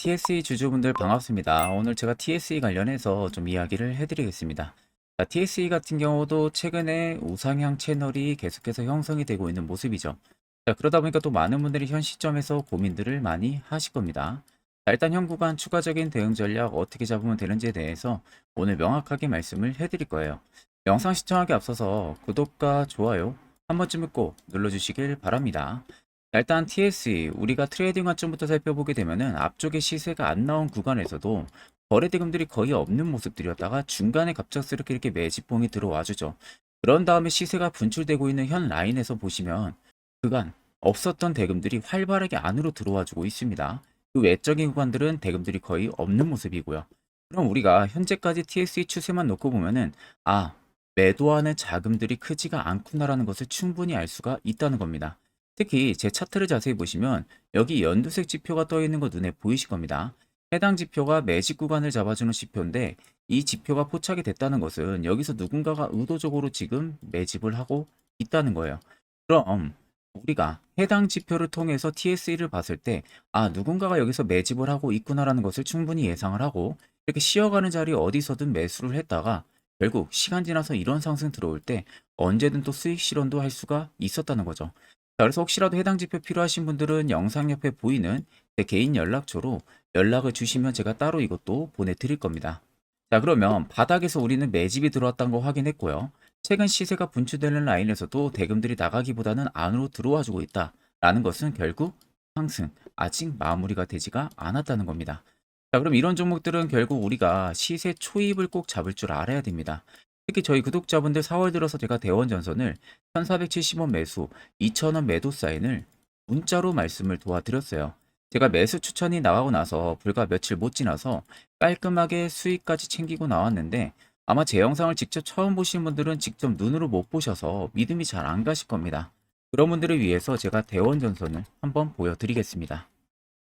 자, TSE 주주분들 반갑습니다. 오늘 제가 TSE 관련해서 좀 이야기를 해드리겠습니다. 자, TSE 같은 경우도 최근에 우상향 채널이 계속해서 형성이 되고 있는 모습이죠. 자, 그러다 보니까 또 많은 분들이 현 시점에서 고민들을 많이 하실 겁니다. 자, 일단 현 구간 추가적인 대응 전략 어떻게 잡으면 되는지에 대해서 오늘 명확하게 말씀을 해드릴 거예요. 영상 시청하기 앞서서 구독과 좋아요 한 번쯤은 꼭 눌러주시길 바랍니다. 자, 일단 TSE 우리가 트레이딩 관점부터 살펴보게 되면은 앞쪽에 시세가 안 나온 구간에서도 거래 대금들이 거의 없는 모습들이었다가 중간에 갑작스럽게 이렇게 매집봉이 들어와 주죠. 그런 다음에 시세가 분출되고 있는 현 라인에서 보시면 그간 없었던 대금들이 활발하게 안으로 들어와 주고 있습니다. 그 외적인 구간들은 대금들이 거의 없는 모습이고요. 그럼 우리가 현재까지 TSE 추세만 놓고 보면은 아 매도하는 자금들이 크지가 않구나라는 것을 충분히 알 수가 있다는 겁니다. 특히 제 차트를 자세히 보시면 여기 연두색 지표가 떠 있는 거 눈에 보이실 겁니다. 해당 지표가 매직 구간을 잡아주는 지표인데 이 지표가 포착이 됐다는 것은 여기서 누군가가 의도적으로 지금 매집을 하고 있다는 거예요. 그럼 우리가 해당 지표를 통해서 TSE를 봤을 때 아 누군가가 여기서 매집을 하고 있구나라는 것을 충분히 예상을 하고 이렇게 쉬어가는 자리 어디서든 매수를 했다가 결국 시간 지나서 이런 상승 들어올 때 언제든 또 수익 실현도 할 수가 있었다는 거죠. 자, 그래서 혹시라도 해당 지표 필요하신 분들은 영상 옆에 보이는 제 개인 연락처로 연락을 주시면 제가 따로 이것도 보내드릴 겁니다. 자, 그러면 바닥에서 우리는 매집이 들어왔다는 거 확인했고요. 최근 시세가 분출되는 라인에서도 대금들이 나가기보다는 안으로 들어와 주고 있다 라는 것은 결국 상승 아직 마무리가 되지가 않았다는 겁니다. 자, 그럼 이런 종목들은 결국 우리가 시세 초입을 꼭 잡을 줄 알아야 됩니다. 특히 저희 구독자분들 4월 들어서 제가 대원 전선을 1470원 매수, 2000원 매도 사인을 문자로 말씀을 도와드렸어요. 제가 매수 추천이 나가고 나서 불과 며칠 못 지나서 깔끔하게 수익까지 챙기고 나왔는데 아마 제 영상을 직접 처음 보신 분들은 직접 눈으로 못 보셔서 믿음이 잘 안 가실 겁니다. 그런 분들을 위해서 제가 대원 전선을 한번 보여드리겠습니다.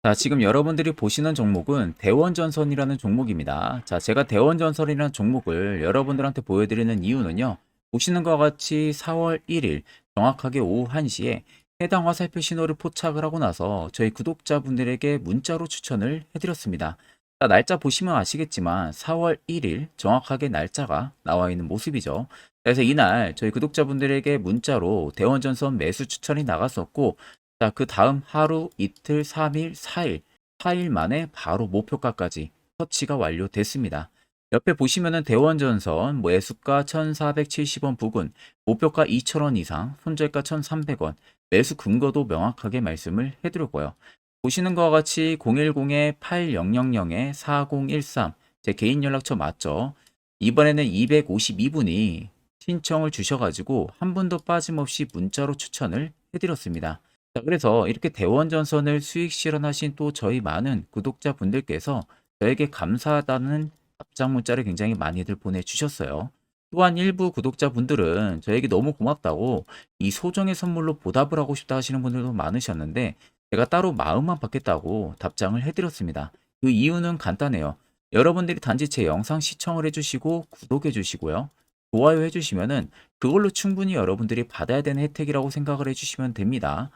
자, 지금 여러분들이 보시는 종목은 대원전선이라는 종목입니다. 자, 제가 대원전선이라는 종목을 여러분들한테 보여드리는 이유는요. 보시는 것과 같이 4월 1일 정확하게 오후 1시에 해당 화살표 신호를 포착을 하고 나서 저희 구독자분들에게 문자로 추천을 해드렸습니다. 자, 날짜 보시면 아시겠지만 4월 1일 정확하게 날짜가 나와 있는 모습이죠. 그래서 이날 저희 구독자분들에게 문자로 대원전선 매수 추천이 나갔었고 자, 그 다음 하루, 이틀, 3일, 4일, 4일 만에 바로 목표가까지 터치가 완료됐습니다. 옆에 보시면은 대원전선 뭐 매수가 1470원 부근, 목표가 2000원 이상, 손절가 1300원, 매수 근거도 명확하게 말씀을 해드렸고요. 보시는 것과 같이 010-8000-4013, 제 개인 연락처 맞죠? 이번에는 252분이 신청을 주셔가지고 한 분도 빠짐없이 문자로 추천을 해드렸습니다. 자, 그래서 이렇게 대원 전선을 수익 실현하신 또 저희 많은 구독자 분들께서 저에게 감사하다는 답장 문자를 굉장히 많이들 보내주셨어요. 또한 일부 구독자 분들은 저에게 너무 고맙다고 이 소정의 선물로 보답을 하고 싶다 하시는 분들도 많으셨는데 제가 따로 마음만 받겠다고 답장을 해드렸습니다. 그 이유는 간단해요. 여러분들이 단지 제 영상 시청을 해주시고 구독해 주시고요. 좋아요 해주시면은 그걸로 충분히 여러분들이 받아야 되는 혜택이라고 생각을 해주시면 됩니다.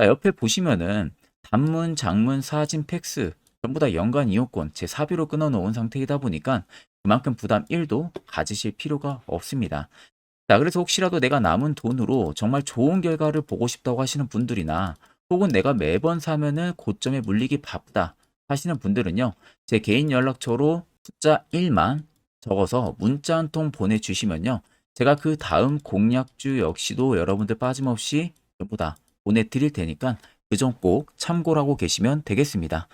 자, 옆에 보시면은 단문, 장문, 사진, 팩스 전부 다 연간 이용권 제 사비로 끊어놓은 상태이다 보니까 그만큼 부담 1도 가지실 필요가 없습니다. 자, 그래서 혹시라도 내가 남은 돈으로 정말 좋은 결과를 보고 싶다고 하시는 분들이나 혹은 내가 매번 사면은 고점에 물리기 바쁘다 하시는 분들은요, 제 개인 연락처로 숫자 1만 적어서 문자 한 통 보내주시면요, 제가 그 다음 공약주 역시도 여러분들 빠짐없이 전부 다 보내드릴 테니까 그 점 꼭 참고를 하고 계시면 되겠습니다.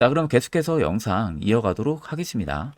자, 그럼 계속해서 영상 이어가도록 하겠습니다.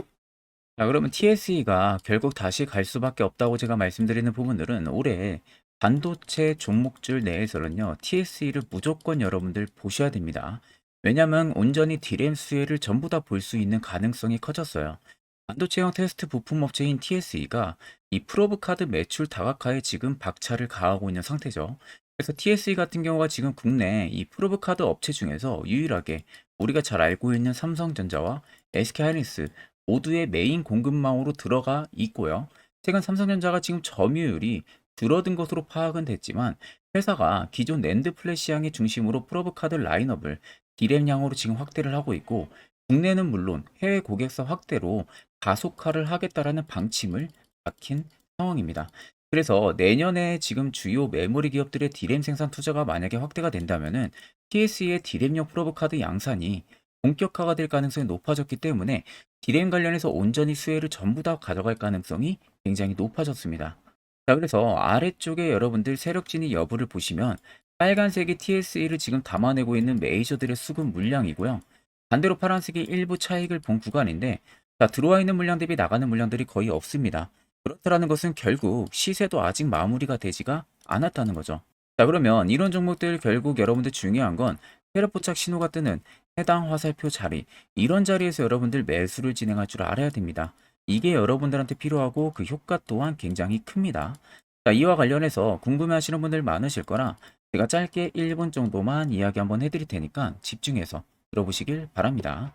자, 그러면 TSE가 결국 다시 갈 수밖에 없다고 제가 말씀드리는 부분들은 올해 반도체 종목줄 내에서는요, TSE를 무조건 여러분들 보셔야 됩니다. 왜냐면 온전히 디램 수혜를 전부 다 볼 수 있는 가능성이 커졌어요. 반도체형 테스트 부품 업체인 TSE가 이 프로브 카드 매출 다각화에 지금 박차를 가하고 있는 상태죠. 그래서 TSE 같은 경우가 지금 국내 이 프로브 카드 업체 중에서 유일하게 우리가 잘 알고 있는 삼성전자와 SK하이닉스 모두의 메인 공급망으로 들어가 있고요. 최근 삼성전자가 지금 점유율이 줄어든 것으로 파악은 됐지만 회사가 기존 랜드 플래시 향의 중심으로 프로브 카드 라인업을 디램량으로 지금 확대를 하고 있고 국내는 물론 해외 고객사 확대로 가속화를 하겠다라는 방침을 밝힌 상황입니다. 그래서 내년에 지금 주요 메모리 기업들의 디램 생산 투자가 만약에 확대가 된다면은 TSE의 디램용 프로브 카드 양산이 본격화가 될 가능성이 높아졌기 때문에 디램 관련해서 온전히 수혜를 전부 다 가져갈 가능성이 굉장히 높아졌습니다. 자, 그래서 아래쪽에 여러분들 세력진이 여부를 보시면 빨간색이 TSE를 지금 담아내고 있는 메이저들의 수급 물량이고요. 반대로 파란색이 일부 차익을 본 구간인데 자, 들어와 있는 물량 대비 나가는 물량들이 거의 없습니다. 그렇다라는 것은 결국 시세도 아직 마무리가 되지가 않았다는 거죠. 자, 그러면 이런 종목들 결국 여러분들 중요한 건 세력포착 신호가 뜨는 해당 화살표 자리, 이런 자리에서 여러분들 매수를 진행할 줄 알아야 됩니다. 이게 여러분들한테 필요하고 그 효과 또한 굉장히 큽니다. 자, 이와 관련해서 궁금해하시는 분들 많으실 거라 제가 짧게 1분 정도만 이야기 한번 해드릴 테니까 집중해서 들어보시길 바랍니다.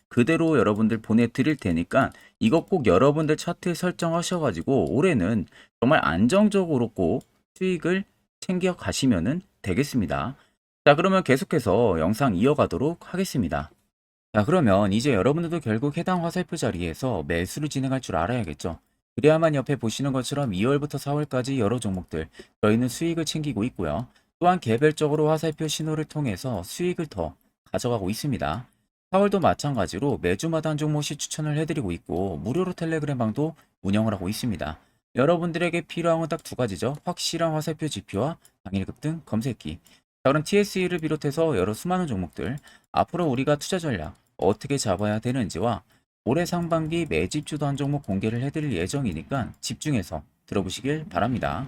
그대로 여러분들 보내드릴 테니까 이거 꼭 여러분들 차트에 설정하셔가지고 올해는 정말 안정적으로 꼭 수익을 챙겨 가시면 되겠습니다. 자, 그러면 계속해서 영상 이어가도록 하겠습니다. 자, 그러면 이제 여러분들도 결국 해당 화살표 자리에서 매수를 진행할 줄 알아야겠죠. 그래야만 옆에 보시는 것처럼 2월부터 4월까지 여러 종목들 저희는 수익을 챙기고 있고요. 또한 개별적으로 화살표 신호를 통해서 수익을 더 가져가고 있습니다. 4월도 마찬가지로 매주마다 한 종목씩 추천을 해드리고 있고 무료로 텔레그램방도 운영을 하고 있습니다. 여러분들에게 필요한 건 딱 두 가지죠. 확실한 화살표 지표와 당일 급등 검색기. 자, 그럼 TSE를 비롯해서 여러 수많은 종목들 앞으로 우리가 투자 전략 어떻게 잡아야 되는지와 올해 상반기 매집주도 한 종목 공개를 해드릴 예정이니까 집중해서 들어보시길 바랍니다.